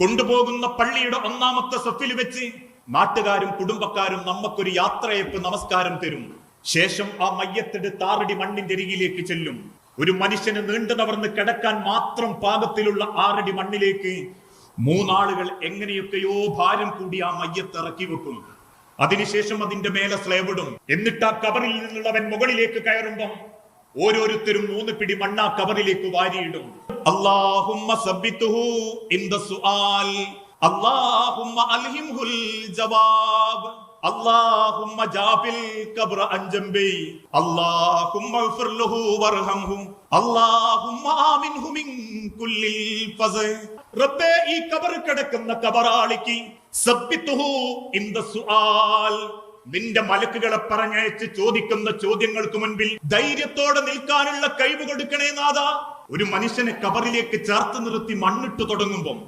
കൊണ്ടുപോകുന്ന പള്ളിയുടെ ഒന്നാമത്തെ സഫിൽ വെച്ച് നാട്ടുകാരും കുടുംബക്കാരും നമുക്കൊരു യാത്രയപ്പ് നമസ്കാരം തരും. ശേഷം ആ മയ്യത്തെടു താറടി മണ്ണിന്റെ അരികിലേക്ക് ചെല്ലും. ഒരു മനുഷ്യന് നീണ്ടു നവർന്ന് കിടക്കാൻ മാത്രം പാകത്തിലുള്ള ആറടി മണ്ണിലേക്ക് മൂന്നാളുകൾ എങ്ങനെയൊക്കെയോ ഭാരം കൂടി ആ മയ്യത്ത് ഇറക്കി വെക്കും. അതിനുശേഷം അതിന്റെ മേലെ സ്ലേവിടും എന്നിട്ട് ആ കബറിൽ നിന്നുള്ളവൻ മുകളിലേക്ക് കയറുമ്പം ഓരോരുത്തരും മൂന്ന് പിടി മണ്ണ കബറിലേക്ക് വാരിയിടും. In the സുആൽ. അൽഹിംഹുൽ ജവാബ്. കിടക്കുന്ന കബറാളിക്ക് ഇൻ ദ സുആൽ. നിന്റെ മലക്കുകളെ പറഞ്ഞയച്ച് ചോദിക്കുന്ന ചോദ്യങ്ങൾക്ക് മുൻപിൽ ധൈര്യത്തോടെ നിൽക്കാനുള്ള കഴിവ് കൊടുക്കണേ നാഥ. ഒരു മനുഷ്യനെ കബറിലേക്ക് ചേർത്ത് നിർത്തി മണ്ണിട്ട് തുടങ്ങുമ്പം